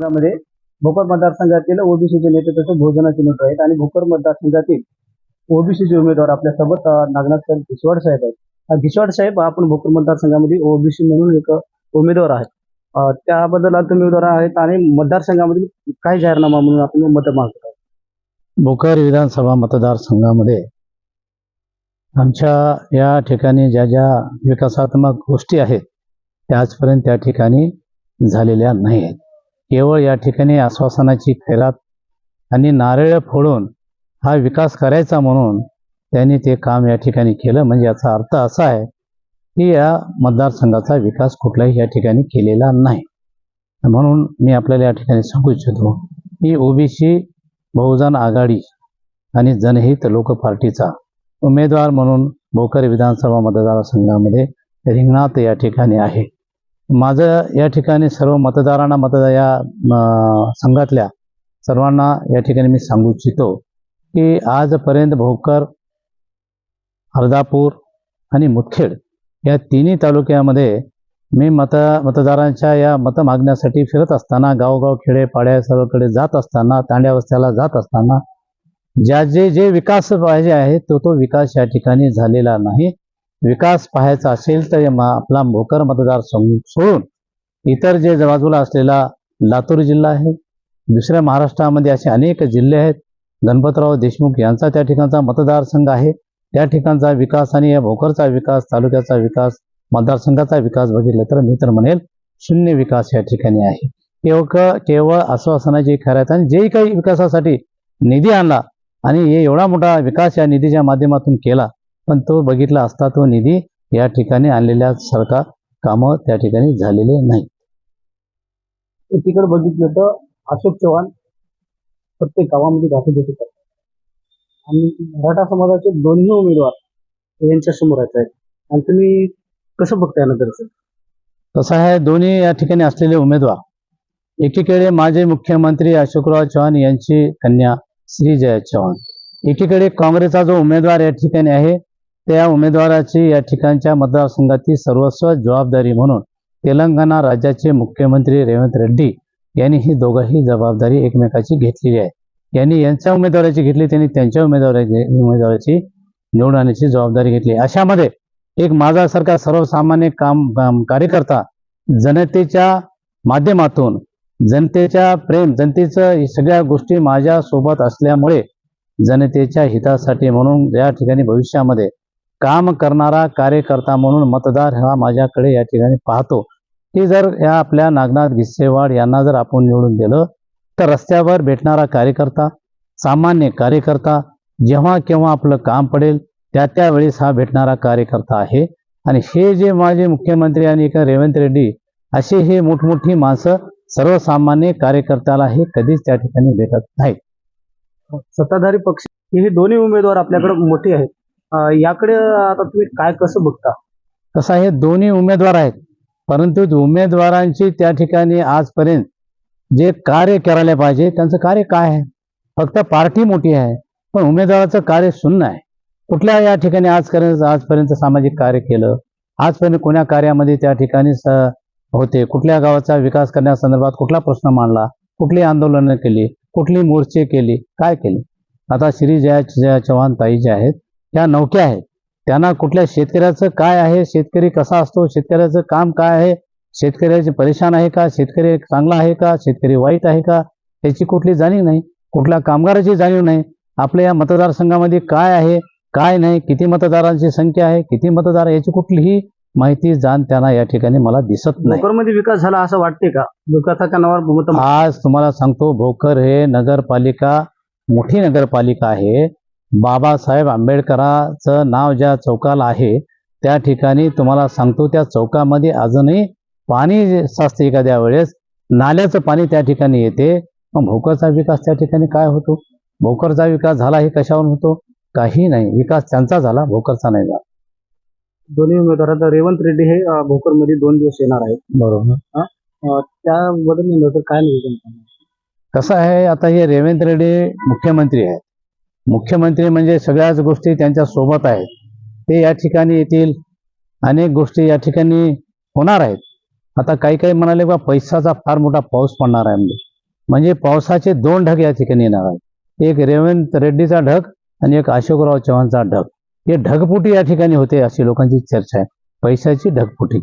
मध्ये भोकर मतदारसंघातील ओबीसीचे नेते तसेच भोजनाचे नेते आहेत आणि भोकर मतदारसंघातील ओबीसीचे उमेदवार आपल्यासोबत नागनाथ साहेब घिसवाड साहेब आहेत. घिसवाड साहेब आपण भोकर मतदारसंघामध्ये ओबीसी म्हणून एक उमेदवार आहेत. त्याबद्दल तुम्ही उमेदवार आहेत आणि मतदारसंघामध्ये काय जाहीरनामा म्हणून आपण मत मागत आहोत? भोकर विधानसभा मतदारसंघामध्ये आमच्या या ठिकाणी ज्या ज्या विकासात्मक गोष्टी आहेत त्या आजपर्यंत त्या ठिकाणी झालेल्या नाही आहेत. केवळ या ठिकाणी आश्वासनाची खैरात आणि नारळ फोडून हा विकास करायचा म्हणून त्यांनी ते काम या ठिकाणी केलं. म्हणजे याचा अर्थ असा आहे की या मतदारसंघाचा विकास कुठलाही या ठिकाणी केलेला नाही. म्हणून मी आपल्याला या ठिकाणी सांगू इच्छितो की ओबीसी बहुजन आघाडी आणि जनहित लोक पार्टीचा उमेदवार म्हणून भोकर विधानसभा मतदारसंघामध्ये रिंगणात या ठिकाणी आहे. माझं या ठिकाणी सर्व मतदारांना मतदार या संघातल्या सर्वांना या ठिकाणी मी सांगू इच्छितो की आजपर्यंत भोकर अर्धापूर आणि मुदखेड या तिन्ही तालुक्यामध्ये मी मत मतदारांच्या या मत मागण्यासाठी फिरत असताना गावगाव खेडे पाड्या सर्वकडे जात असताना तांड्या वस्त्याला जात असताना ज्या जे जे विकास पाहिजे आहे तो तो विकास या ठिकाणी झालेला नाही. विकास पाहायचा असेल तर आपला भोकर मतदारसंघ सोडून इतर जे बाजूला असलेला लातूर जिल्हा आहे दुसऱ्या महाराष्ट्रामध्ये असे अनेक जिल्हे आहेत. गणपतराव देशमुख यांचा त्या ठिकाणचा मतदारसंघ आहे. त्या ठिकाणचा विकास आणि या भोकरचा विकास तालुक्याचा विकास मतदारसंघाचा विकास बघितला तर मी तर म्हणेल शून्य विकास या ठिकाणी आहे. केवळ केवळ आश्वासनाची आहेत आणि जेही काही विकासासाठी निधी आणला आणि हे एवढा मोठा विकास या निधीच्या माध्यमातून केला पण तो बघितला असता तो निधी या ठिकाणी आणलेल्या सरकार कामं त्या ठिकाणी झालेले नाही एकीकडे बघितलं तर अशोक चव्हाण प्रत्येक गावामध्ये घाटीघाटी करतात आणि मराठा समाजाचे दोन्ही उमेदवार यांच्या समोर आहेत. आणि तुम्ही कसं बघताय ना दर्शन? कसं आहे दोन्ही या ठिकाणी असलेले उमेदवार. एकीकडे माजी मुख्यमंत्री अशोकराव चव्हाण यांची कन्या श्रीजया चव्हाण. एकीकडे काँग्रेसचा जो उमेदवार या ठिकाणी आहे त्या उमेदवाराची या ठिकाणच्या मतदारसंघाची सर्वस्व जबाबदारी म्हणून तेलंगणा राज्याचे मुख्यमंत्री रेवंत रेड्डी यांनी ही दोघंही जबाबदारी एकमेकाची घेतलेली आहे. यांनी यांच्या उमेदवाराची घेतली त्यांनी त्यांच्या उमेदवाराची उमेदवाराची निवडून आणण्याची जबाबदारी घेतली. अशामध्ये एक माझ्यासारखा सर्वसामान्य काम काम- कार्यकर्ता जनतेच्या माध्यमातून जनतेच्या प्रेम जनतेचं सगळ्या गोष्टी माझ्या सोबत असल्यामुळे जनतेच्या हितासाठी म्हणून या ठिकाणी भविष्यामध्ये काम करणारा कार्यकर्ता म्हणून मतदार हा माझ्याकडे या ठिकाणी पाहतो. की जर या आपल्या नागनाथ गिस्सेवाड यांना जर आपण निवडून दिलं तर रस्त्यावर भेटणारा कार्यकर्ता सामान्य कार्यकर्ता जेव्हा केव्हा आपलं काम पडेल त्या त्यावेळेस हा भेटणारा कार्यकर्ता आहे. आणि हे जे माझे मुख्यमंत्री आणि एक रेवंत रेड्डी असे हे मोठमोठी माणसं सर्वसामान्य कार्यकर्त्याला हे कधीच त्या ठिकाणी भेटत नाही सत्ताधारी पक्ष हे दोन्ही उमेदवार आपल्याकडे मोठे आहेत. याकडे आता तुम्ही काय कसं बघता? कसं हे दोन्ही उमेदवार आहेत. परंतु उमेदवारांची त्या ठिकाणी आजपर्यंत जे कार्य करायला पाहिजे त्यांचं कार्य काय आहे? फक्त पार्टी मोठी आहे पण उमेदवाराचं कार्य शून्य आहे. कुठल्या या ठिकाणी आजपर्यंत आजपर्यंत सामाजिक कार्य केलं? आजपर्यंत कोण्या कार्यामध्ये त्या ठिकाणी होते? कुठल्या गावाचा विकास करण्यासंदर्भात कुठला प्रश्न मांडला? कुठली आंदोलनं केली? कुठली मोर्चे केली? काय केली? आता श्री जया जया चव्हाण ताई जे आहेत त्या नौक्या आहेत. त्यांना कुठल्या शेतकऱ्याचं काय आहे शेतकरी कसा असतो शेतकऱ्याचं काम काय आहे शेतकऱ्याचे परेशान आहे का शेतकरी चांगला आहे का शेतकरी वाईट आहे का त्याची कुठली जाणीव नाही कुठल्या कामगाराची जाणीव नाही. आपल्या या मतदारसंघामध्ये काय आहे काय नाही किती मतदारांची संख्या आहे किती मतदार याची कुठलीही माहिती जाण त्यांना या ठिकाणी मला दिसत नाही. भोकरमध्ये विकास झाला असं वाटते का? विकासाच्या नावावर मतं आज तुम्हाला सांगतो भोकर हे नगरपालिका मोठी नगरपालिका आहे. बाबासाहेब आंबेडकरांचं नाव ज्या चौकाला आहे त्या ठिकाणी तुम्हाला सांगतो त्या चौकामध्ये अजूनही पाणी साचते एखाद्या वेळेस. नाल्याचं पाणी त्या ठिकाणी येते. मग भोकरचा विकास त्या ठिकाणी काय होतो? भोकरचा विकास झाला हे कशावरून होतो? काही नाही. विकास त्यांचा झाला भोकरचा नाही झाला. दोन्ही उमेदवार आता रेवंत रेड्डी हे भोकरमध्ये दोन दिवस येणार आहेत. बरोबर. त्याबद्दल काय नियोजन? कसं आहे आता हे रेवंत रेड्डी मुख्यमंत्री आहेत. मुख्यमंत्री म्हणजे सगळ्याच गोष्टी त्यांच्यासोबत आहेत. ते या ठिकाणी येतील. अनेक गोष्टी या ठिकाणी होणार आहेत. आता काही काही म्हणाले बा पैसाचा फार मोठा पाऊस पडणार आहे म्हणजे. म्हणजे पावसाचे दोन ढग या ठिकाणी येणार आहेत. एक रेवंत रेड्डीचा ढग आणि एक अशोकराव चव्हाणचा ढग. हे ढगपुटी या ठिकाणी होते अशी लोकांची चर्चा आहे. पैशाची ढगपुटी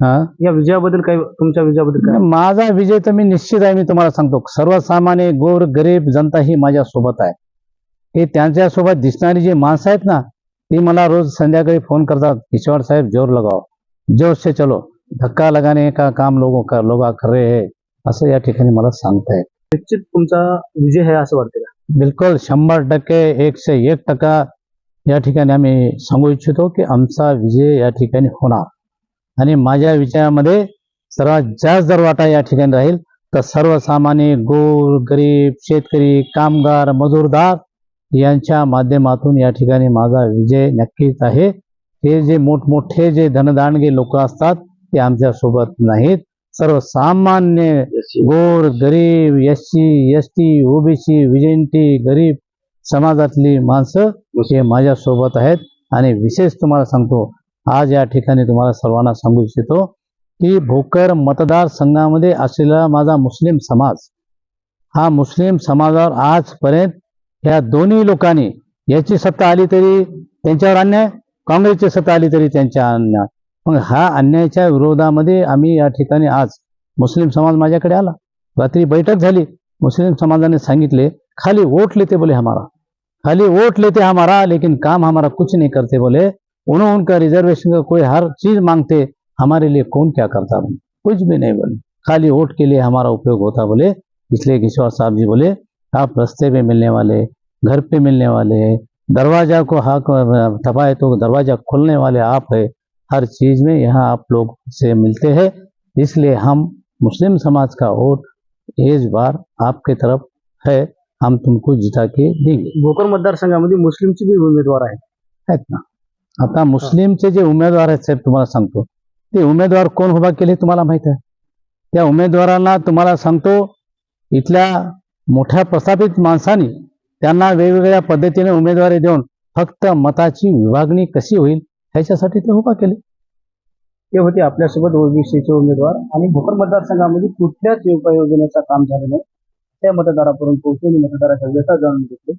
हा? या विजयाबद्दल काय तुमच्या विजयाबद्दल काय? माझा विजय तर मी निश्चित आहे मी तुम्हाला सांगतो. सर्वसामान्य गोर गरीब जनता ही माझ्या सोबत आहे. हे त्यांच्यासोबत दिसणारी जी माणसं आहेत ना ती मला रोज संध्याकाळी फोन करतात किशोर साहेब जोर लगाओ. जोर से चलो. धक्का लगाने का काम लोगों का लोग कर रहे हैं. असं या ठिकाणी मला सांगतायत निश्चित तुमचा विजय आहे असं वाटतं का? बिलकुल शंभर टक्के एकशे एक टक्का या ठिकाणी आम्ही सांगू इच्छितो की आमचा विजय या ठिकाणी होणार. आणि माझ्या विचारामध्ये सर्वात जास्त जर वाटा या ठिकाणी राहील तर सर्वसामान्य गोर गरीब शेतकरी कामगार मजूरदार यांच्या माध्यमातून या ठिकाणी माझा विजय नक्कीच आहे. हे जे मोठमोठे जे धनदानगे लोक असतात ते आमच्यासोबत नाहीत. सर्वसामान्य गोर गरीब S C S T OBC विजयंती गरीब समाजातली माणसं हे माझ्यासोबत आहेत. आणि विशेष तुम्हाला सांगतो आज या ठिकाणी तुम्हाला सर्वांना सांगू इच्छितो की भोकर मतदारसंघामध्ये असलेला माझा मुस्लिम समाज हा मुस्लिम समाजावर आजपर्यंत ह्या दोन्ही लोकांनी याची सत्ता आली तरी त्यांच्यावर अन्याय काँग्रेसची सत्ता आली तरी त्यांच्या अन्याय. मग हा अन्यायाच्या विरोधामध्ये आम्ही या ठिकाणी आज मुस्लिम समाज माझ्याकडे आला. रात्री बैठक झाली. मुस्लिम समाजाने सांगितले खाली वोट लेते बोले हमारा. खाली वोट लेते हमारा लेकिन काम हमारा कुछ नहीं करते बोले. उन्होंने उनका रिजर्वेशन का कोई हर चीज़ मांगते हमारे लिए कौन क्या करता बोले? कुछ भी नहीं बोले। खाली वोट के लिए हमारा उपयोग होता बोले। इसलिए किशोर साहब जी बोले आप रस्ते पे मिलने वाले घर पे मिलने वाले दरवाज़ा को हाथ थपाए तो दरवाज़ा खोलने वाले आप है। हर चीज़ में यहाँ आप लोग से मिलते हैं। इसलिए हम मुस्लिम समाज का वोट इस बार आपके तरफ़ है। हम तुमको जिता के देंगे। भोकर मतदारसंघामध्ये मुस्लिमचे बी उमेदवार आहेत आहेत ना आता मुस्लिमचे जे उमेदवार आहेत साहेब तुम्हाला सांगतो. ते उमेदवार कोण उभा केले तुम्हाला माहीत आहे? त्या उमेदवारांना तुम्हाला सांगतो इथल्या मोठ्या प्रस्थापित माणसांनी त्यांना वेगवेगळ्या पद्धतीने उमेदवारी देऊन फक्त मताची विभागणी कशी होईल ह्याच्यासाठी ते उभा केले. ते होते आपल्यासोबत ओबीसीचे उमेदवार आणि भोकर मतदारसंघामध्ये कुठल्याच उपाययोजनेचं काम झालं नाही. त्या मतदारापर्यंत पोहोचून मतदाराच्या व्यथा जाणून घेतले.